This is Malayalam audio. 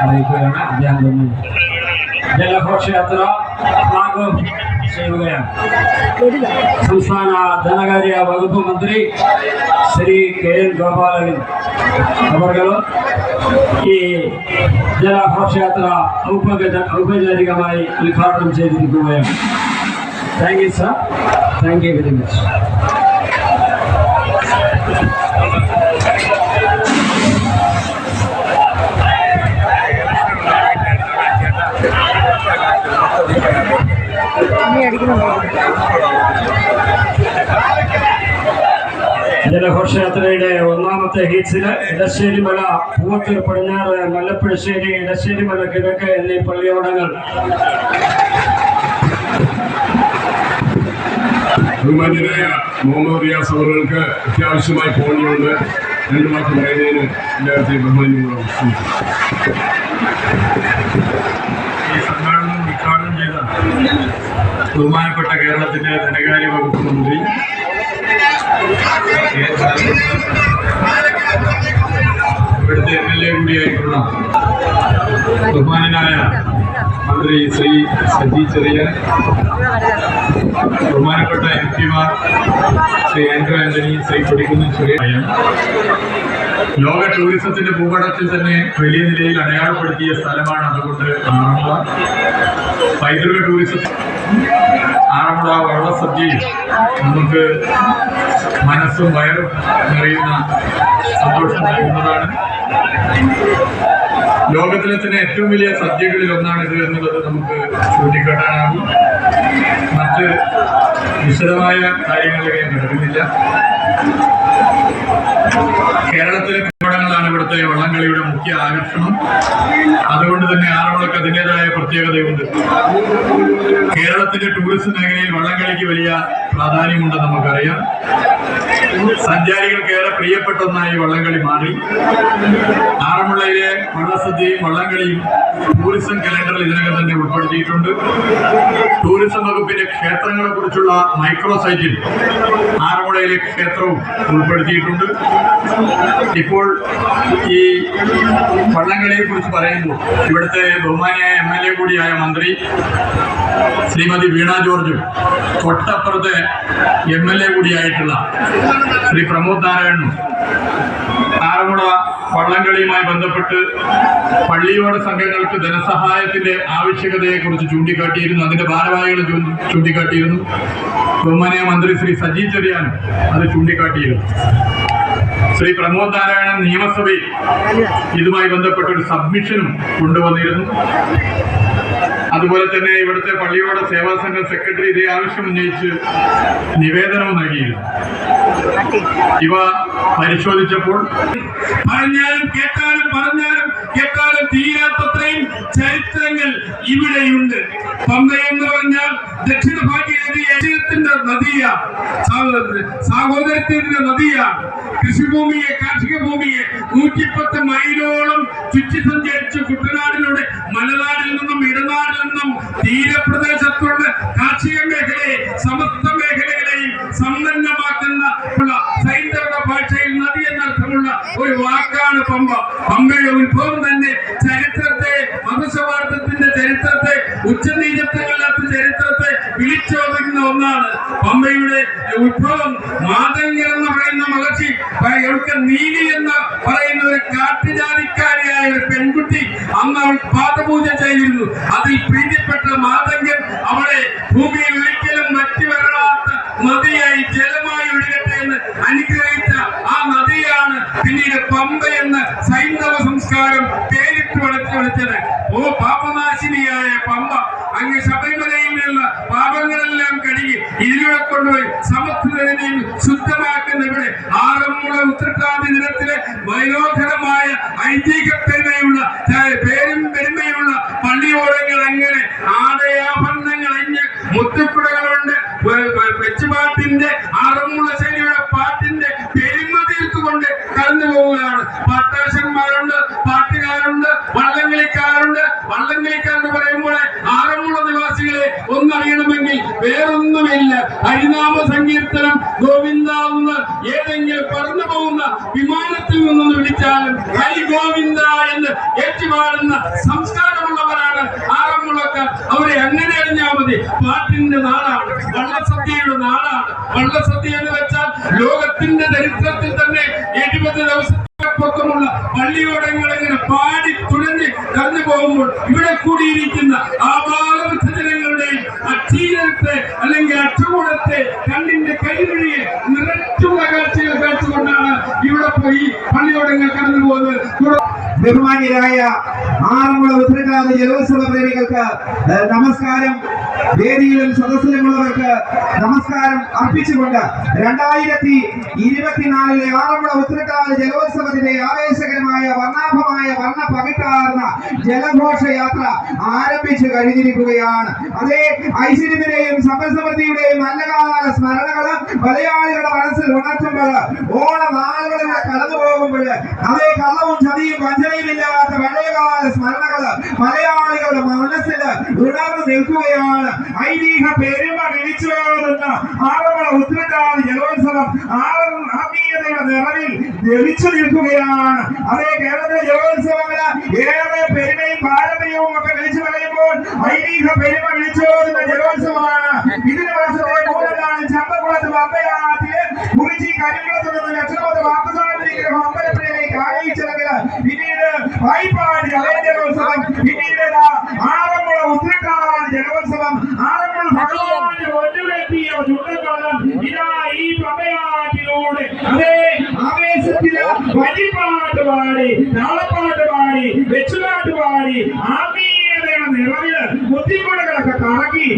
അറിയിക്കുകയാണ് അദ്ദേഹം തന്നെ ജലഘോഷയാത്ര ഫ്ലാഗ് ചെയ്യുകയാണ് സംസ്ഥാന ധനകാര്യ വകുപ്പ് മന്ത്രി ശ്രീ കെ എൻ ഗോപാലൻ അവർ ഈ ജലഘോഷയാത്ര ഔപചാരിക ഔപചാരികമായി ഉദ്ഘാടനം ചെയ്തിരിക്കുകയാണ് thank you sir thank you very much ജലഘോഷയാത്രയുടെ ഒന്നാമത്തെ ഹീറ്റ്സിൽ ഇടശ്ശേരിമല പൂവത്തൂർ പടിഞ്ഞാറ് മല്ലപ്പുഴശ്ശേരി ഇടശ്ശേരിമല കിഴക്ക് എന്നീ പള്ളിയോടങ്ങൾ. ബഹുമാന്യനായ മുഹമ്മദ് റിയാസ് അവർക്ക് അത്യാവശ്യമായി പോകേണ്ടതുണ്ട് രണ്ടു മാസം കഴിഞ്ഞതിന് എല്ലാവരുടെയും ബഹുമാന്യങ്ങളും ഈ സമ്മേളനം ഉദ്ഘാടനം ചെയ്ത ബഹുമാനപ്പെട്ട കേരളത്തിന്റെ ധനകാര്യ വകുപ്പ് മന്ത്രി ഇവിടുത്തെ എം എൽ എ കൂടിയായിട്ടുള്ള ബഹുമാനായ മന്ത്രി ശ്രീ സജി ചെറിയ ബഹുമാനപ്പെട്ട എം പിമാർ ശ്രീ ആൻഡ്രോ ആന്റണി ശ്രീ കൊടിക്കുന്ന ചെറിയ ലോക ടൂറിസത്തിന്റെ ഭൂപടത്തിൽ തന്നെ വലിയ നിലയിൽ അടയാളപ്പെടുത്തിയ സ്ഥലമാണ് അതുകൊണ്ട് ആറന്മുള പൈതൃക ടൂറിസത്തിൽ ആറന്മുള വള്ളസദ്യയിൽ നമുക്ക് മനസ്സും വയറും നിറയുന്ന സന്തോഷം നൽകുന്നതാണ്. ലോകത്തിലെ തന്നെ ഏറ്റവും വലിയ സദ്യകളിൽ ഒന്നാണിത് എന്നുള്ളത് നമുക്ക് ചൂണ്ടിക്കാട്ടാനാകും. മറ്റ് വിശദമായ കാര്യങ്ങളിലേക്ക് ഞാൻ കേരളത്തിലെ ഇവിടുത്തെ വള്ളംകളിയുടെ മുഖ്യ ആകർഷണം. അതുകൊണ്ട് തന്നെ ആറന്മുളക്ക് അതിന്റെതായ പ്രത്യേകതയുണ്ട്. കേരളത്തിന്റെ ടൂറിസം മേഖലയിൽ വള്ളംകളിക്ക് വലിയ പ്രാധാന്യമുണ്ട് നമുക്കറിയാം. സഞ്ചാരികൾക്ക് ഏറെ പ്രിയപ്പെട്ട ഒന്നായി വള്ളംകളി മാറി. ആറന്മുളയിലെ വള്ളസദ്യയും വള്ളംകളിയും ടൂറിസം കലണ്ടറിൽ ഇതിനകം തന്നെ ഉൾപ്പെടുത്തിയിട്ടുണ്ട്. ടൂറിസം വകുപ്പിന്റെ ക്ഷേത്രങ്ങളെ കുറിച്ചുള്ള മൈക്രോ സൈറ്റിൽ ആറന്മുളയിലെ ക്ഷേത്രവും ഉൾപ്പെടുത്തിയിട്ടുണ്ട്. ഇപ്പോൾ ഈ വള്ളംകളിയെ കുറിച്ച് പറയുമ്പോൾ ഇവിടുത്തെ ബഹുമാനിയായ എം എൽ എ കൂടിയായ മന്ത്രി ശ്രീമതി വീണ ജോർജും തൊട്ടപ്പുറത്തെ എം എൽ എ കൂടിയായിട്ടുള്ള ശ്രീ പ്രമോദ് നാരായണനും ആറന്മുള വള്ളംകളിയുമായി ബന്ധപ്പെട്ട് പള്ളിയോട് സംഘങ്ങൾക്ക് ധനസഹായത്തിന്റെ ആവശ്യകതയെ കുറിച്ച് ചൂണ്ടിക്കാട്ടിയിരുന്നു. അതിന്റെ ഭാരവാഹികൾ ചൂണ്ടിക്കാട്ടിയിരുന്നു. ബഹുമാനിയ മന്ത്രി ശ്രീ സജി ചെറിയാനും അത് ചൂണ്ടിക്കാട്ടിയിരുന്നു. ശ്രീ പ്രമോദ് നാരായണൻ നിയമസഭയിൽ ഇതുമായി ബന്ധപ്പെട്ട ഒരു സബ്മിഷനും കൊണ്ടുവന്നിരുന്നു. അതുപോലെ തന്നെ ഇവിടുത്തെ പള്ളിയോട് സേവാ സംഘം സെക്രട്ടറി ഇതേ ആവശ്യം ഉന്നയിച്ച് നിവേദനവും നൽകിയിരുന്നു. ഇവ പരിശോധിച്ചപ്പോൾ പറഞ്ഞാലും കേട്ടാലും പറഞ്ഞാലും കേട്ടാലും തീരാത്തത്രയും ചരിത്രങ്ങൾ ഇവിടെയുണ്ട്. പമ്പ എന്ന് പറഞ്ഞാൽ ദക്ഷിണ ഭാഗ്യത്തിന്റെ നദിയാണ് സാഹോദര്യത്തിന്റെ നദിയാണ് കൃഷിഭൂമിയെ കാർഷിക ഭൂമിയെ നൂറ്റിപ്പത്ത് മൈലോളം ചുറ്റി സഞ്ചരിച്ച് കുട്ടനാടിലൂടെ മലനാടിൽ നിന്നും ഇടനാടിൽ നിന്നും തീരപ്രദേശത്തുള്ള കാർഷിക മേഖലയെ സമസ്ത വിളിച്ചോതുന്ന ഒന്നാണ് പമ്പയുടെ ഉത്ഭവം. മാതങ്കർ എന്ന് പറയുന്ന മഹർഷി അവൾക്ക് നീലി എന്ന് പറയുന്ന ഒരു കാട്ടുജാതിക്കാരിയായ ഒരു പെൺകുട്ടി അന്ന് അവൾ പാദപൂജ ചെയ്തിരുന്നു. അതിൽ പ്രീതിപ്പെട്ട വിളിച്ചത് ഓ പാപനാശിനിയായ പമ്പ അങ്ങ് ശബരിമലയിൽ നിന്ന് പാപങ്ങളെല്ലാം കഴുകി ഇതിലൂടെ കൊണ്ടുപോയി സമത്വത്തിനെയും ശുദ്ധമാക്കുന്ന ഇവിടെ ആറന്മുള ഉത്രട്ടാതി ദിനത്തിലെ വൈരോധനമായ ഐതിഹ്യ വിമാനത്തിൽ നിന്നൊന്ന് വിളിച്ചാലും ഹരി ഗോവിന്ദ എന്ന് ഏറ്റുപാടുന്ന സംസ്കാരമുള്ളവരാണ്. ആറന്മുളക്കാർ അവരെ എങ്ങനെ അറിഞ്ഞാൽ മതി? പാട്ടിന്റെ നാടാണ് വള്ളസദ്യയുടെ നാടാണ്. വള്ളസദ്യ എന്ന് വെച്ചാൽ ലോകത്തിന്റെ ചരിത്രത്തിൽ തന്നെ എഴുപത് ദിവസപ്പൊക്കമുള്ള പള്ളിയോടങ്ങൾ ഇങ്ങനെ പാടി തുഴഞ്ഞ് കടന്നു പോകുമ്പോൾ ഇവിടെ കൂടിയിരിക്കുന്ന ആപാലവൃദ്ധജനങ്ങളുടെയും അക്ഷീരത്തെ അല്ലെങ്കിൽ അച്ചുകൂടത്തെ കണ്ണിന്റെ കൈവഴിയെ പള്ളിയോടങ്ങൾ ആറന്മുള ഉത്തരകാല ജലോത്സവ പ്രേമികൾക്ക് നമസ്കാരം. വേദിയിലും സദസ്സിലുമുള്ളവർക്ക് നമസ്കാരം അർപ്പിച്ചുകൊണ്ട് രണ്ടായിരത്തി ഇരുപത്തിനാലിലെ ആറന്മുള ഉത്തരകാല ജലോത്സവത്തിന്റെ ആവേശകരമായ വർണാഭമായ വർണ പകിട്ടാർന്ന ജലഘോഷയാത്ര ആരംഭിച്ചു കഴിഞ്ഞിരിക്കുകയാണ്. അതേ ഐശ്വര്യത്തിന്റെയും സമ്പൽസമൃദ്ധിയുടെയും നല്ലകാല സ്മരണകൾ മലയാളികളുടെ മനസ്സിൽ ഉണർത്തുമ്പോൾ ഓണ നാളുകളിലൂടെ കടന്നു പോകുമ്പോൾ അതേ കള്ളവും ചതിയും പഴയകാല സ്മരണകൾ മലയാളികളുടെ മനസ്സിൽ ഉണർന്നു നിൽക്കുകയാണ്. ഐതിഹ്യ പെരുമ വിളിച്ചോടുന്ന ആറന്മുള ഉത്തരട്ടാണ് ജലോത്സവം ആറന്മുള ആത്മീയതയുടെ നിറവിൽ ജലിച്ചു നിൽക്കുകയാണ്. അതേ കേരളത്തിലെ ജലോത്സവങ്ങൾ ഏറെ പെരുമയും പാരമ്പര്യവും ഒക്കെ വിളിച്ചു പറയുമ്പോൾ ഐതിഹ്യ പെരുമ വിളിച്ചോടുന്ന ജലോത്സവമാണ്. ഇതിന് വർഷത്തെ മൂലമാണ് ചമ്പക്കുളത്ത് പമ്പയാറ്റിൽ കുറിച്ചി കരികുളത്ത് നിന്ന് വൈപ്പാടി അതേ ജലോത്സവം പിന്നീട് ആറന്മുള ഉത്തരക്കാട് ജലോത്സവം ആറന്മുള ഭഗവാന്റെ ഒന്നുകെത്തിയ ചുണ്ടക്കാലം ഇതാ ഈ പമ്പയാറ്റിലൂടെ അതേ ആവേശത്തിൽ വലിപ്പാട്ട് പാടി നാളപ്പാട്ട് പാടി വെച്ചുകാട്ട് പാടി ആത്മീയതയുടെ നിറവിൽ ബുദ്ധിമുട്ടുകളൊക്കെ കറക്കി